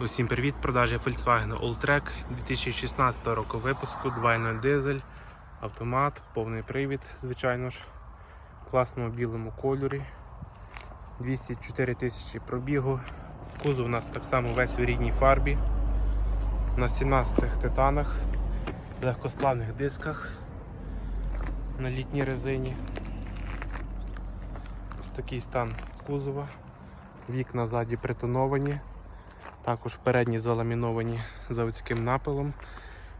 Усім привіт! Продажі Volkswagen Alltrack 2016 року випуску 2.0 дизель, автомат, повний привід, звичайно ж, в класному білому кольорі. 204 тисячі пробігу. Кузов у нас так само весь у рідній фарбі. На 17 титанах, легкосплавних дисках на літній резині. Ось такий стан кузова. Вікна ззаді притоновані. Також передні заламіновані заводським напилом,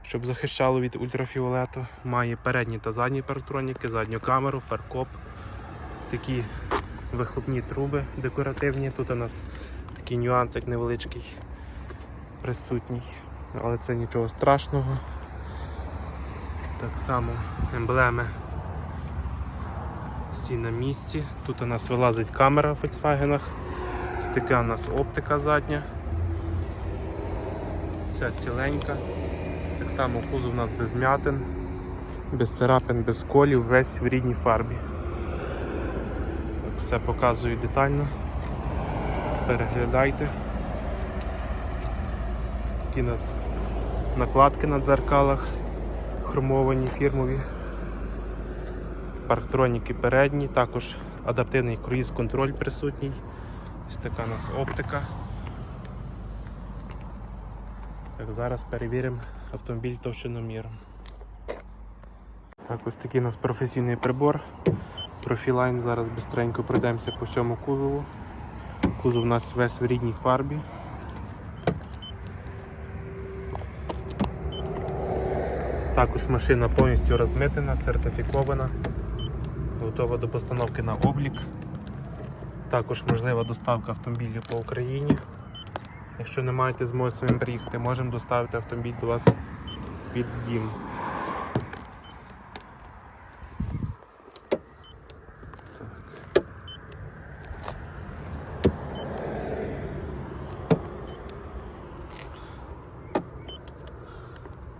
щоб захищало від ультрафіолету. Має передні та задні парктроніки, задню камеру, фаркоп, такі вихлопні труби декоративні. Тут у нас такий нюансик невеличкий присутній, але це нічого страшного. Так само емблеми всі на місці. Тут у нас вилазить камера в Volkswagen. Ось така у нас оптика задня. Вся ціленька. Так само кузов у нас без м'ятин, без царапин, без колів, весь в рідній фарбі. Все показую детально. Переглядайте. Такі у нас накладки на дзеркалах, хромовані, фірмові. Парктроніки передні, також адаптивний круїз-контроль присутній. Ось така у нас оптика. Так, зараз перевіримо автомобіль товщиноміром. Так, ось такий у нас професійний прибор. Профілайн. Зараз бистренько пройдемося по всьому кузову. Кузов у нас весь в рідній фарбі. Також машина повністю розмитена, сертифікована, готова до постановки на облік. Також можлива доставка автомобілів по Україні. Якщо не маєте змоги самим приїхати, можемо доставити автомобіль до вас під дім.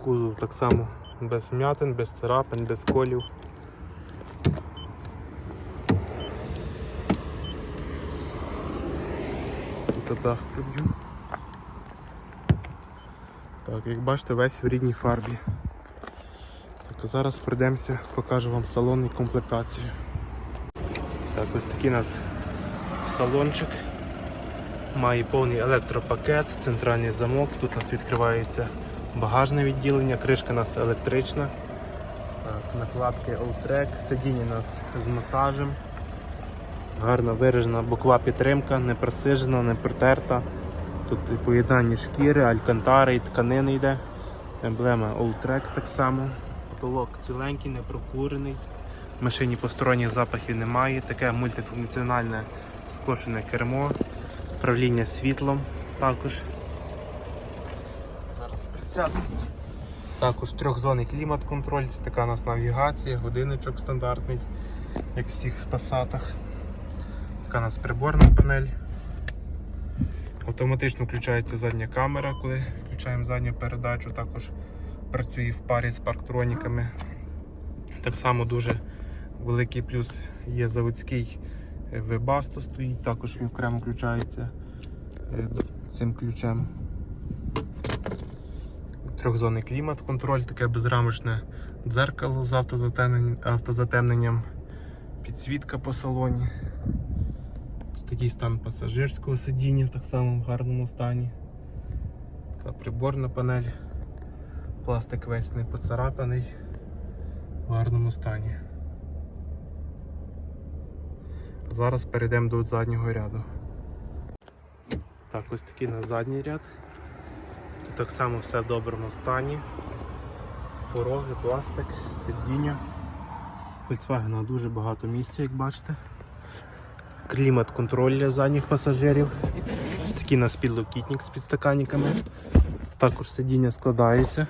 Кузов так само без м'ятин, без царапин, без колів. Тут дах проб'ю. Так, як бачите, весь в рідній фарбі. Так, зараз пройдемося, покажу вам салон і комплектацію. Так, ось такий у нас салончик. Має повний електропакет, центральний замок. Тут у нас відкривається багажне відділення, кришка у нас електрична. Так, накладки Alltrack, сидіння у нас з масажем. Гарно виражена бокова підтримка, не просижена, не протерта. Тут поєднання шкіри, алькантари і тканини йде. Емблема Alltrack так само. Потолок ціленький, не прокурений. В машині посторонніх запахів немає. Таке мультифункціональне скошене кермо, управління світлом також. Зараз присядемо. Також трьохзонний клімат-контроль, така у нас навігація, годинничок стандартний, як в всіх пасатах. Така у нас приборна панель. Автоматично включається задня камера, коли включаємо задню передачу, також працює в парі з парктроніками. Так само дуже великий плюс є заводський Webasto стоїть, також він окремо включається е, цим ключем. Трьохзонний клімат, контроль, таке безрамочне дзеркало з автозатемненням, підсвітка по салоні. Такий стан пасажирського сидіння, так само в гарному стані. Така приборна панель. Пластик весь не поцарапаний, в гарному стані. Зараз перейдемо до заднього ряду. Так, ось такий на задній ряд. Тут так само все в доброму стані. Пороги, пластик, сидіння. Volkswagen дуже багато місця, як бачите. Клімат-контроль для задніх пасажирів. Такий у нас підлокітник з підстаканниками. Також сидіння складається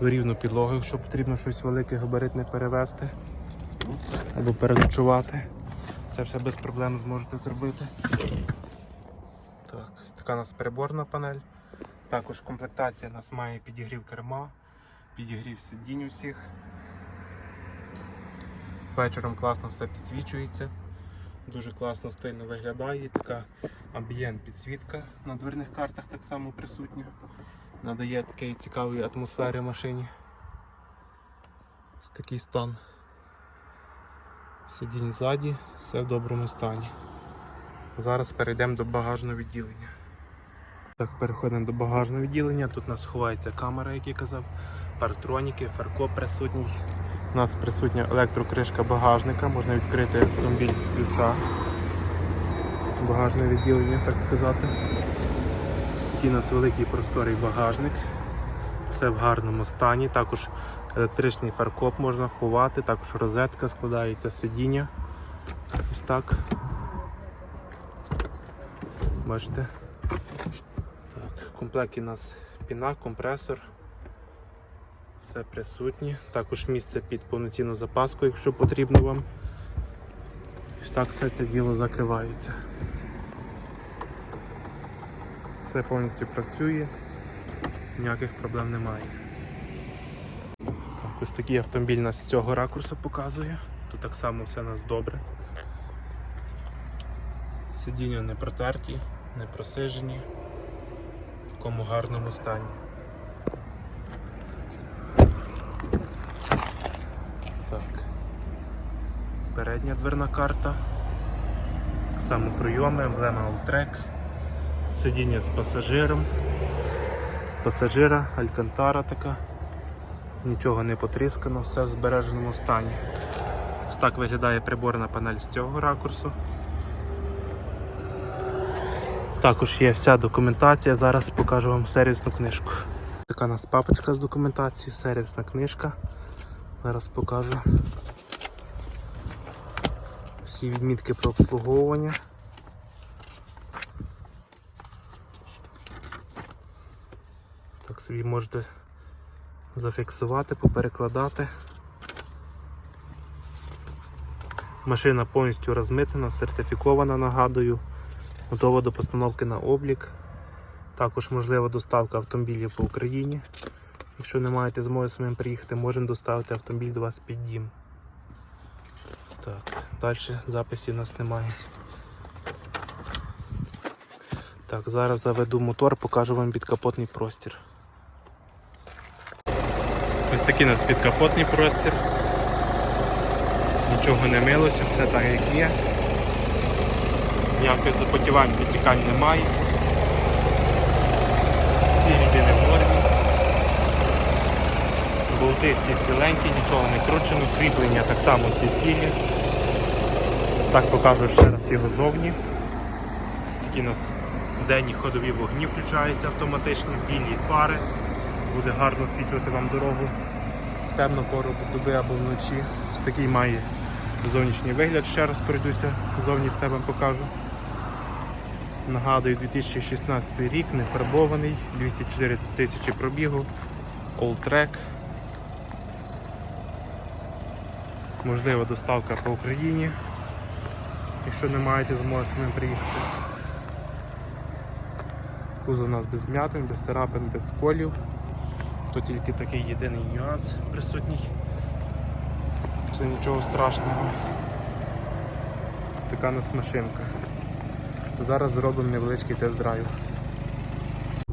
рівну підлогу, якщо потрібно щось велике габаритне перевезти або переночувати. Це все без проблем зможете зробити. Так, така у нас переборна панель. Також комплектація у нас має підігрів керма, підігрів сидінь усіх. Вечором класно все підсвічується. Дуже класно стильно виглядає. Така амбієнт підсвітка на дверних картах так само присутня. Надає такої цікавої атмосфери машині. Ось такий стан. Сидінь ззаді, все в доброму стані. Зараз перейдемо до багажного відділення. Так, переходимо до багажного відділення. Тут у нас ховається камера, як я казав, парктроніки, фаркоп присутній. У нас присутня електрокришка багажника, можна відкрити автомобіль з ключа. Багажне відділення, так сказати. Такий у нас великий просторий багажник. Все в гарному стані. Також електричний фаркоп можна ховати, також розетка складається сидіння. Ось так. Бачите? Так, в у нас піна, компресор. Все присутнє. Також місце під повноцінну запаску, якщо потрібно вам. Ось так все це діло закривається. Все повністю працює, ніяких проблем немає. Так, ось такий автомобіль нас з цього ракурсу показує. Тут так само все у нас добре. Сидіння не протерті, не просижені, в такому гарному стані. Так. Передня дверна карта. Так само прийоми, емблема Alltrack. Сидіння з пасажиром. Пасажира, алькантара така. Нічого не потріскано, все в збереженому стані. Ось так виглядає приборна панель з цього ракурсу. Також є вся документація, зараз покажу вам сервісну книжку. Така у нас папочка з документацією, сервісна книжка. Зараз покажу всі відмітки про обслуговування. Так собі можете зафіксувати, поперекладати. Машина повністю розмитнена, сертифікована, нагадую, готова до постановки на облік. Також можлива доставка автомобілів по Україні. Якщо не маєте змоги самим приїхати, можемо доставити автомобіль до вас під дім. Так, далі записів у нас немає. Так, зараз заведу мотор, покажу вам підкапотний простір. Ось такий у нас підкапотний простір. Нічого не милося, все так як є. Ніяких запотівань, підтікань немає. Всі рідини в нормі. Болти всі ціленькі, нічого не кручено, кріплення так само всі цілі. Ось так покажу ще раз його зовні. Ось такі у нас денні ходові вогні включаються автоматично, білі фари. Буде гарно свічувати вам дорогу в темну пору доби або вночі. Ось такий має зовнішній вигляд, ще раз пройдуся, зовні все вам покажу. Нагадую, 2016 рік, не фарбований, 204 тисячі пробігу, All Track. Можлива доставка по Україні, якщо не маєте змоги самим приїхати. Кузов у нас без змятин, без царапин, без сколів. То тільки такий єдиний нюанс присутній. Це нічого страшного. Така нас машинка. Зараз зробимо невеличкий тест-драйв.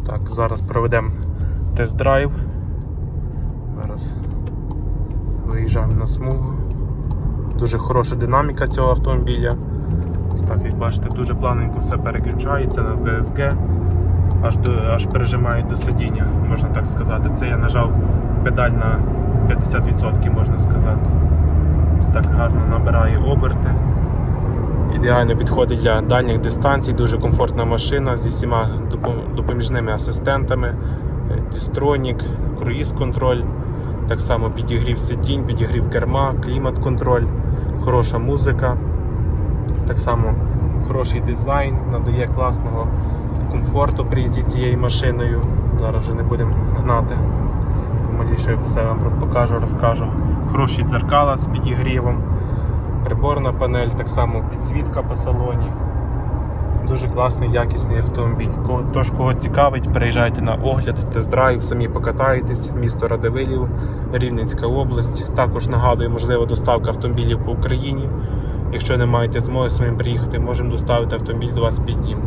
Так, зараз проведемо тест-драйв. Зараз виїжджаємо на смугу. Дуже хороша динаміка цього автомобіля. Ось так, як бачите, дуже плавненько все переключається на DSG, аж до, аж пережимають до сидіння, можна так сказати. Це я нажав педаль на 50%, можна сказати. Так гарно набирає оберти. Ідеально підходить для дальніх дистанцій, дуже комфортна машина зі всіма допоміжними асистентами, дістронік, круїз-контроль, так само підігрів сидінь, підігрів керма, клімат-контроль, хороша музика, так само хороший дизайн, надає класного комфорту при їзді цією машиною. Зараз вже не будемо гнати. Помаліше все вам покажу, розкажу. Хороші дзеркала з підігрівом, приборна панель, так само підсвітка по салоні. Дуже класний, якісний автомобіль. Тож, кого цікавить, приїжджайте на огляд, тест-драйв, самі покатаєтесь, місто Радивилів, Рівненська область. Також нагадую, можливо, доставка автомобілів по Україні. Якщо не маєте змоги самим приїхати, можемо доставити автомобіль до вас під дім.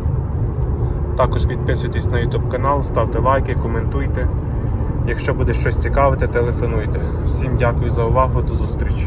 Також підписуйтесь на YouTube канал, ставте лайки, коментуйте. Якщо буде щось цікавити, телефонуйте. Всім дякую за увагу, до зустрічі.